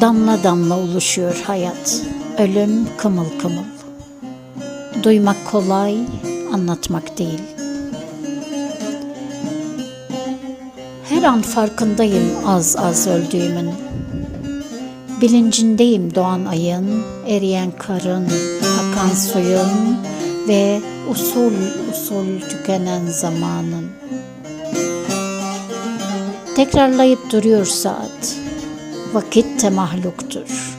Damla damla oluşuyor hayat. Ölüm kımıl kımıl. Duymak kolay, anlatmak değil. Her an farkındayım az az öldüğümün. Bilincindeyim doğan ayın, eriyen karın, akan suyun ve usul usul tükenen zamanın. Tekrarlayıp duruyor saat. Vakit te mahluktur.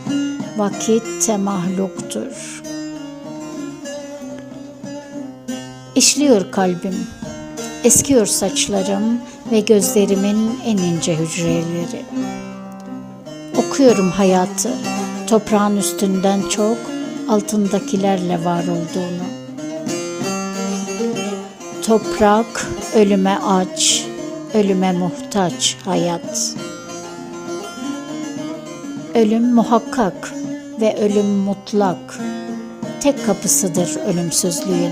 Vakit te mahluktur. İşliyor kalbim. Eskiyor saçlarım ve gözlerimin en ince hücreleri. Okuyorum hayatı. Toprağın üstünden çok altındakilerle var olduğunu. Toprak ölüme aç, ölüme muhtaç hayat. Ölüm muhakkak ve ölüm mutlak. Tek kapısıdır ölümsüzlüğün.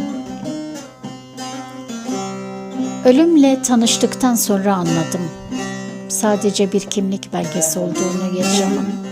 Ölümle tanıştıktan sonra anladım. Sadece bir kimlik belgesi olduğunu yaşamın.